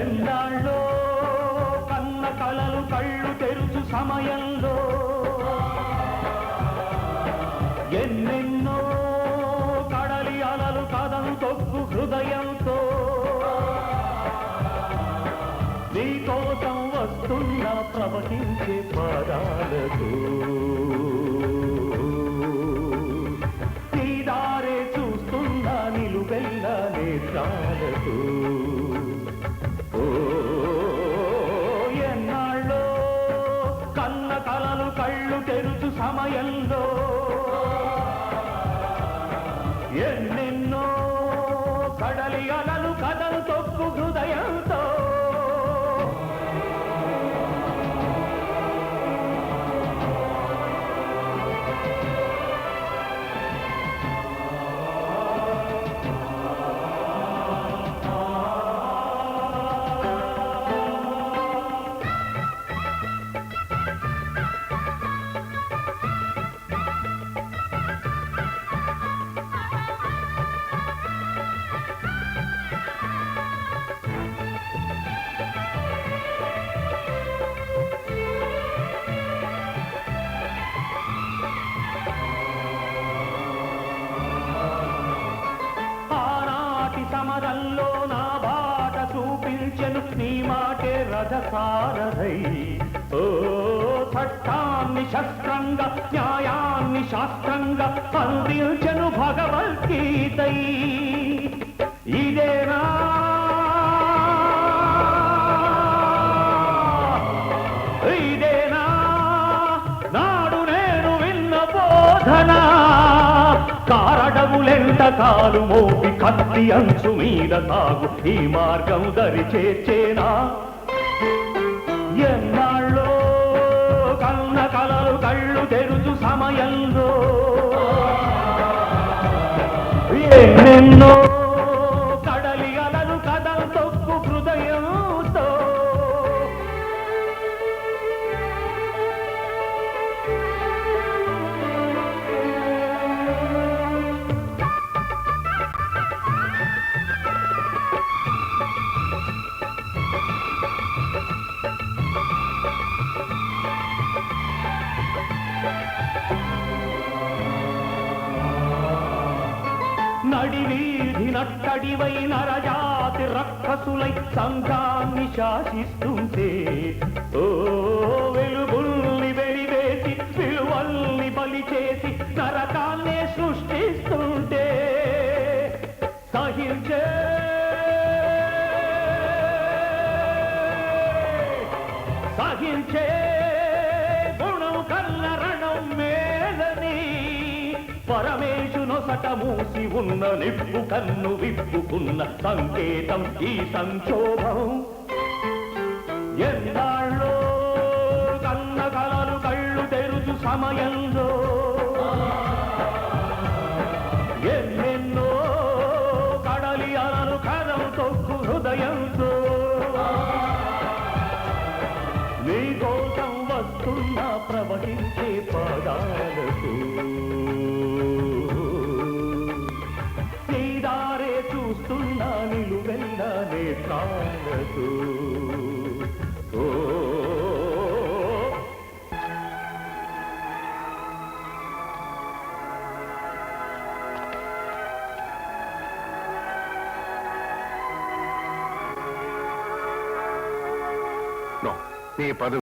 ఎన్నాళ్ళో కన్న కలలు కళ్ళు తెరుచు సమయంలో ఎన్నెన్నో కడలి అలలు కథను తొక్కు హృదయంతో నీకోసం వస్తున్న ప్రవహించే పదాలతో. ఎన్నెన్నో కడలి అలలు కథలు తొక్కు హృదయంతో చట్టాన్ని శస్త్రంగా న్యాయాన్ని శాస్త్రంగా అందించను భగవద్గీతై. ఇదేనా? ఇదేనా? నాడు నేను విన్న బోధన. కారడవులెంత కాలు మోపి కత్తి అంచు మీద సాగు ఈ మార్గం దరి చేర్చేనా ఎన్నెన్నో నడివీధి నట్టడివై నరజాతి రక్కసులై సంఘాన్ని శాసిస్తుంటే ఓ వెలుగుల్ని వెలివేసి విలువల్ని బలి చేసి నరకాన్నే సృష్టిస్తుంటే సహించే. సహించే. పరమేశునొసట మూసి ఉన్న నిప్పు కన్ను విప్పుకున్న సంకేతం ఈ సంక్షోభం. ఎన్నాళ్ళో కన్న కలలు కళ్ళు తెరుచు సమయంలో ఎన్నెన్నో కడలి అలలు కదం తొక్కు హృదయంతో నీకోసం వస్తున్న ప్రవహించే పదాలకు నీ పదవి